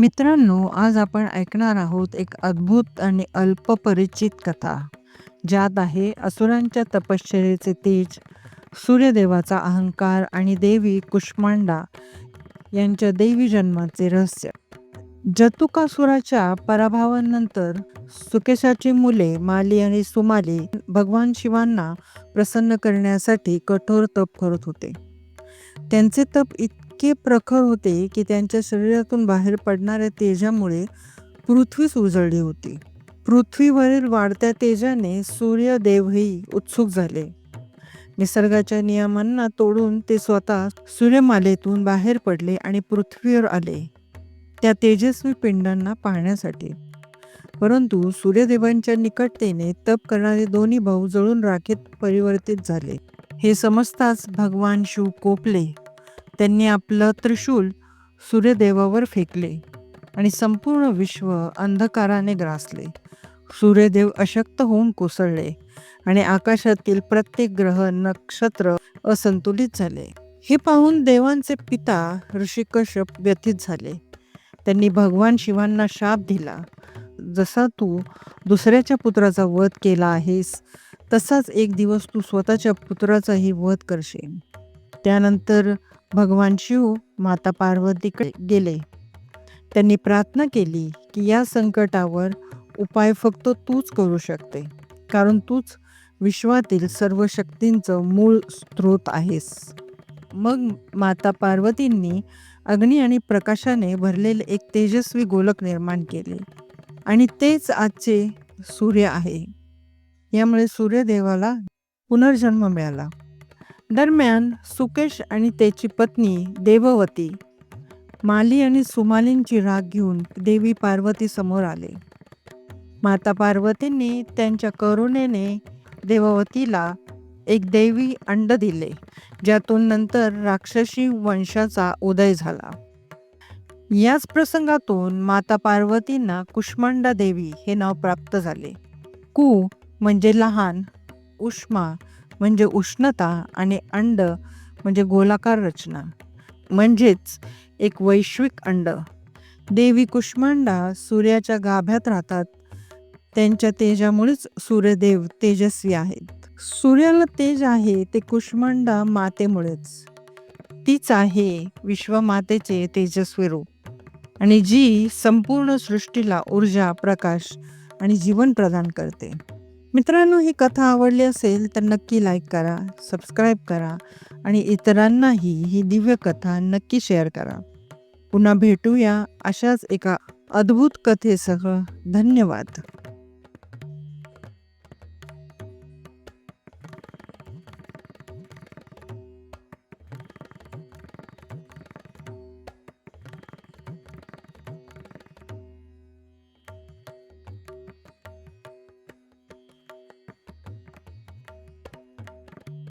मित्रांनो आज आपण ऐकणार आहोत एक अद्भुत आणि अल्पपरिचित कथा ज्यात आहे असुरांच्या तपश्चर्येचे तेज सूर्यदेवाचा अहंकार आणि देवी कुष्मांडा यांच्या देवी जन्माचे रहस्य. जतुकासुराच्या पराभवानंतर सुकेशाची मुले माली आणि सुमाली भगवान शिवांना प्रसन्न करण्यासाठी कठोर तप करत होते. त्यांचे तप इतके प्रखर होते की त्यांच्या शरीरातून बाहेर पडणाऱ्या तेजामुळे पृथ्वीच उजळली होती. पृथ्वीवरील वाढत्या तेजाने सूर्यदेवही उत्सुक झाले. निसर्गाच्या नियमांना तोडून ते स्वतः सूर्यमालेतून बाहेर पडले आणि पृथ्वीवर आले त्या तेजस्वी पिंडांना पाहण्यासाठी. परंतु सूर्यदेवांच्या निकटतेने तप करणारे दोन्ही भाऊ जळून राखेत परिवर्तित झाले. हे समजताच भगवान शिव कोपले त्यांनी आपलं त्रिशूल सूर्यदेवावर फेकले आणि संपूर्ण विश्व अंधकाराने ग्रासले. सूर्यदेव अशक्त होऊन कोसळले आणि आकाशातील प्रत्येक ग्रह नक्षत्र असंतुलित झाले. हे पाहून देवांचे पिता ऋषी कश्यप व्यथित झाले. त्यांनी भगवान शिवांना शाप दिला. जसा तू दुसऱ्याच्या पुत्राचा वध केला आहेस तसाच एक दिवस तू स्वतःच्या पुत्राचाही वध करशील. त्यानंतर भगवान शिव माता पार्वतीकडे गेले. त्यांनी प्रार्थना केली की या संकटावर उपाय फक्त तूच करू शकते कारण तूच विश्वातील सर्व शक्तींचं मूळ स्रोत आहेस. मग माता पार्वतींनी अग्नी आणि प्रकाशाने भरलेले एक तेजस्वी गोलक निर्माण केले आणि तेच आजचे सूर्य आहे. यामुळे सूर्यदेवाला पुनर्जन्म मिळाला. दरम्यान सुकेश आणि त्याची पत्नी देववती माली आणि सुमालींची राग घेऊन देवी पार्वती समोर आले. माता पार्वतींनी त्यांच्या करुणेने देववतीला एक देवी अंड दिले ज्यातून नंतर राक्षसी वंशाचा उदय झाला. याच प्रसंगातून माता पार्वतींना कुष्मांडा देवी हे नाव प्राप्त झाले. कु म्हणजे लहान उष्मा म्हणजे उष्णता आणि अंड म्हणजे गोलाकार रचना. म्हणजेच एक वैश्विक अंड. देवी कुष्मांडा सूर्याच्या गाभ्यात राहतात. त्यांच्या तेजामुळेच सूर्यदेव तेजस्वी आहेत. सूर्याला तेज आहे ते कुष्मांडा मातेमुळेच. तीच आहे विश्वमातेचे तेजस्वी रूप. आणि जी संपूर्ण सृष्टीला ऊर्जा प्रकाश आणि जीवन प्रदान करते. मित्रांनो ही कथा आवडली असेल तर नक्की लाईक करा सबस्क्राईब करा आणि इतरांनाही ही दिव्य कथा नक्की शेअर करा. पुन्हा भेटूया अशाच एका अद्भुत कथेसह. धन्यवाद.